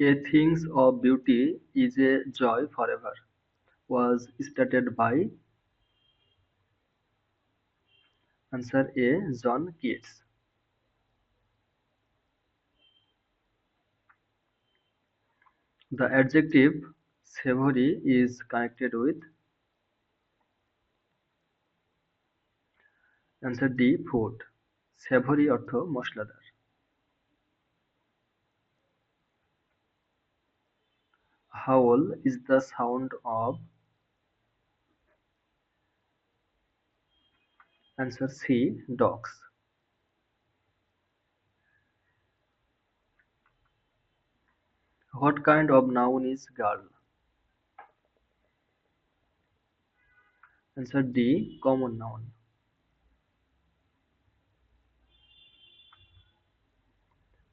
A Things of Beauty is a Joy Forever was started by Answer A. John Keats. The adjective savory is connected with Answer D. Food. Savory অর্থ মশলাদার Howl is the sound of Answer C. Dogs. What kind of noun is girl? Answer D. Common noun.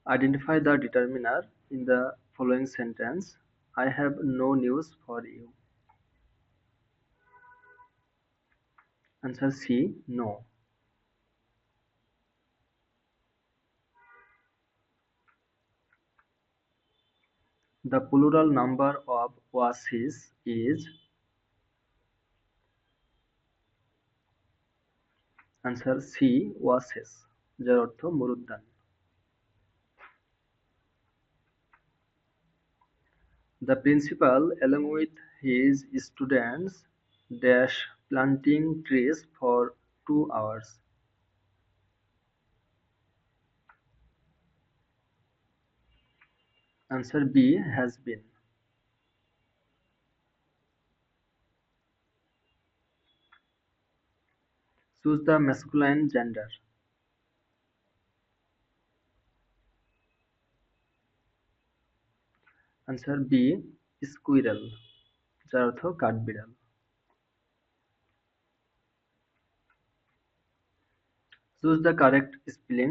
Identify the determiner in the following sentence. I have no news for you. Answer C. No. The plural number of oases is Answer C. Oases যার অর্থ মরুদ্যান The principal, along with his students, dash planting trees for two hours. Answer B has been. Choose the masculine gender. Answer B squirrel যার অর্থ কাঠবিড়াল। Choose the correct spelling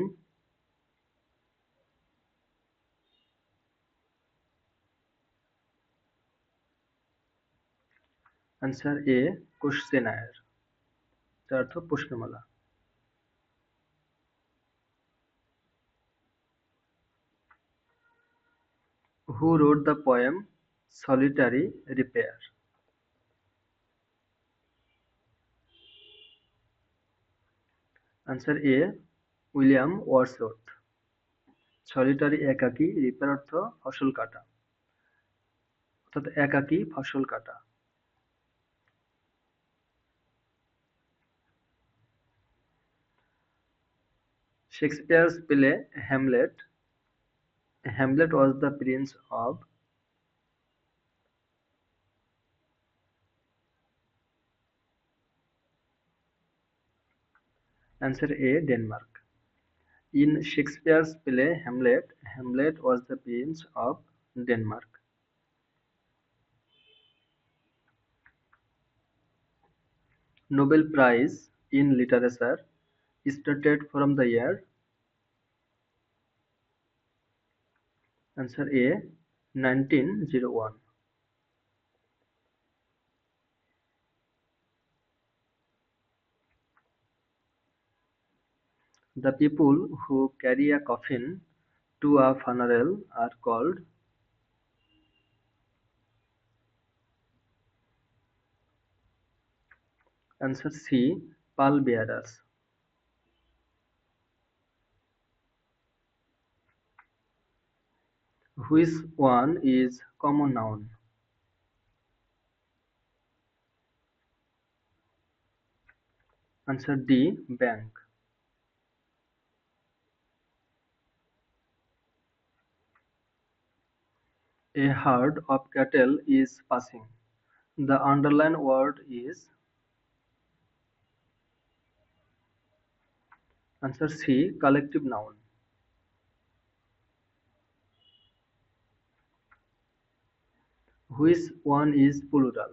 answer A questionnaire যার অর্থ প্রশ্নমালা। Who wrote the poem "Solitary Repair"? Answer A. William Wordsworth solitary একাকী repair অর্থ ফসল কাটা অর্থাৎ একাকী ফসল কাটা Shakespeare's play Hamlet Hamlet was the prince of Answer A. Denmark. In Shakespeare's play Hamlet, Hamlet was the prince of Denmark. Nobel Prize in Literature started from the year Answer A. 1901. The people who carry a coffin to a funeral are called Answer C. pall Pallbearers. Which one is common noun? Answer D. Bank. A herd of cattle is passing. The underlined word is Answer C. Collective noun. Which one is plural?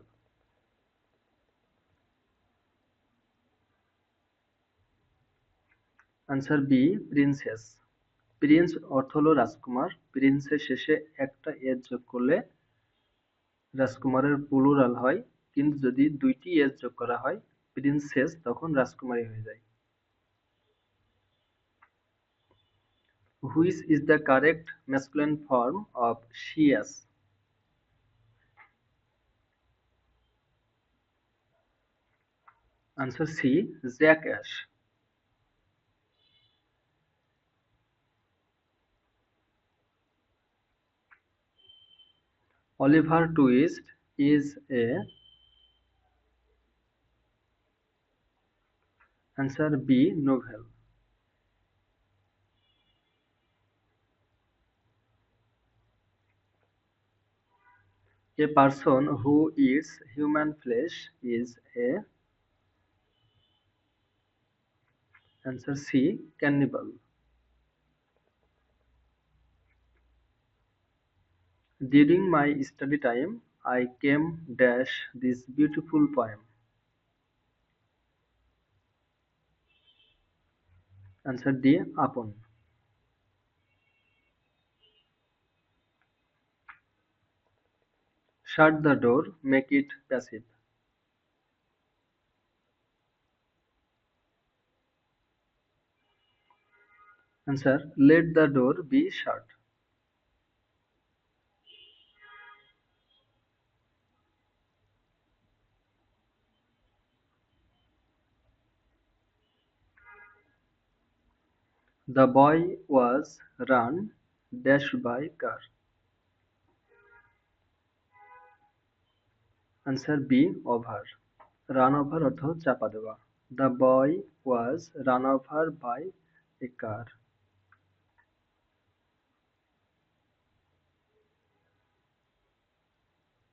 Answer B princess prince অর্থ হলো রাজকুমার প্রিন্সের শেষে একটা age যোগ করলে রাজকুমারের plural হয় কিন্তু যদি দুইটি এজ যোগ করা হয় প্রিন্সেস তখন রাজকুমারী হয়ে যায় Which is the correct masculine form of she-ass? Answer C. Jackass. Oliver Twist is a Answer B. Novel. A person who eats human flesh is a Answer C. Cannibal. During my study time, I came dash this beautiful poem. Answer D. Upon. Shut the door, make it passive. Answer Let the door be shut. The boy was run dash by car. Answer B. Over. Run over অর্থ চাপা দেওয়া the boy was run over by a car